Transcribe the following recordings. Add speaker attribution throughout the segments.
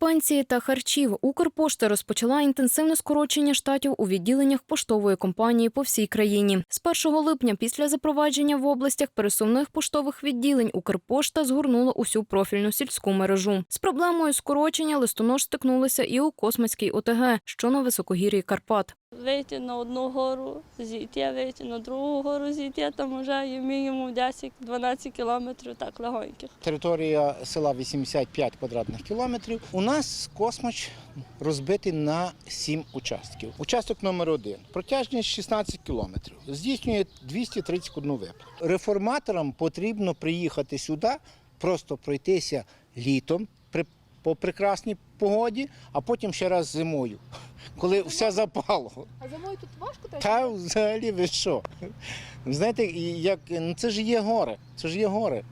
Speaker 1: Без та харчів Укрпошта розпочала інтенсивне скорочення штатів у відділеннях поштової компанії по всій країні. З 1 липня, після запровадження в областях пересувних поштових відділень, Укрпошта згорнула усю профільну сільську мережу. З проблемою скорочення листонож стикнулися і у Космацькій ОТГ, що на високогір'ї Карпат.
Speaker 2: Вийти на одну гору, зійти, вийти на другу гору, зійти, там вже є мінімум 10-12 кілометрів так легоньких.
Speaker 3: Територія села 85 квадратних кілометрів. У нас космоч розбитий на 7 участків. Участок номер один протяжність 16 кілометрів. Здійснює 231 виплату. Реформаторам потрібно приїхати сюди, просто пройтися літом при по прекрасній погоді, а потім ще раз зимою, коли все запало.
Speaker 4: А зимою тут важко так?
Speaker 3: Та взагалі ви що? Знаєте, як ну це ж є гори. Це ж є гори.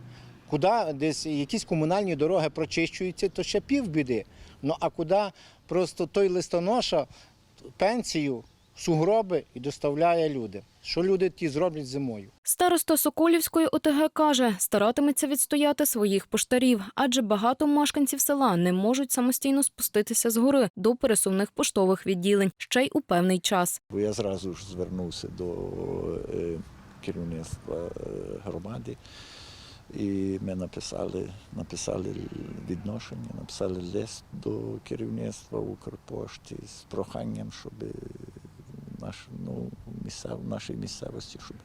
Speaker 3: Куди десь якісь комунальні дороги прочищуються, то ще півбіди. Ну а куди просто той листоноша пенсію, сугроби і доставляє люди. Що люди ті зроблять зимою?
Speaker 1: Староста Соколівської ОТГ каже, старатиметься відстояти своїх поштарів, адже багато мешканців села не можуть самостійно спуститися з гори до пересувних поштових відділень ще й у певний час.
Speaker 5: Бо я зразу ж звернувся до е, керівництва е, громади, і ми написали, написали відношення, написали лист до керівництва Укрпошти з проханням, щоб наш, ну, місцев, в нашій місцевості, щоб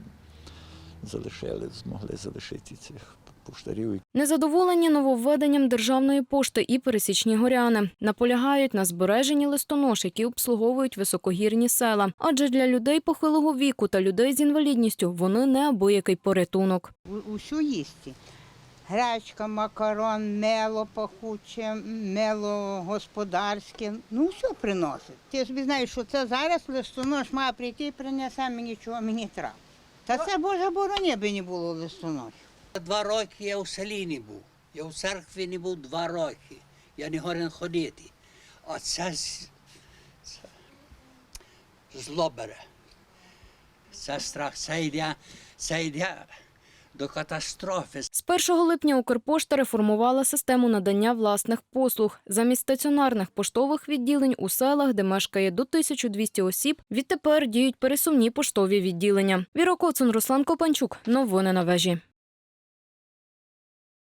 Speaker 5: залишили, змогли залишити цих поштарів.
Speaker 1: Незадоволені нововведенням державної пошти і пересічні горяни наполягають на збереженні листонож, які обслуговують високогірні села. Адже для людей похилого віку та людей з інвалідністю вони неабиякий порятунок.
Speaker 6: Усю їсти. Гречка, макарон, мело пахуче, мело господарське. Ну, все приносить. Ти ж знаєш, що це зараз листонош має прийти і принесе мені, чого мені треба. Та це Боже бороні би не було листонош.
Speaker 7: Два роки я у селі не був. Я у церкві не був два роки. Я не горен ходити. А це, це зло бере. Це страх, це йде, це йде до катастрофи.
Speaker 1: З 1 липня Укрпошта реформувала систему надання власних послуг. Замість стаціонарних поштових відділень у селах, де мешкає до 1200 осіб, відтепер діють пересувні поштові відділення. Віра Коцун, Руслан Копанчук. Новини на вежі.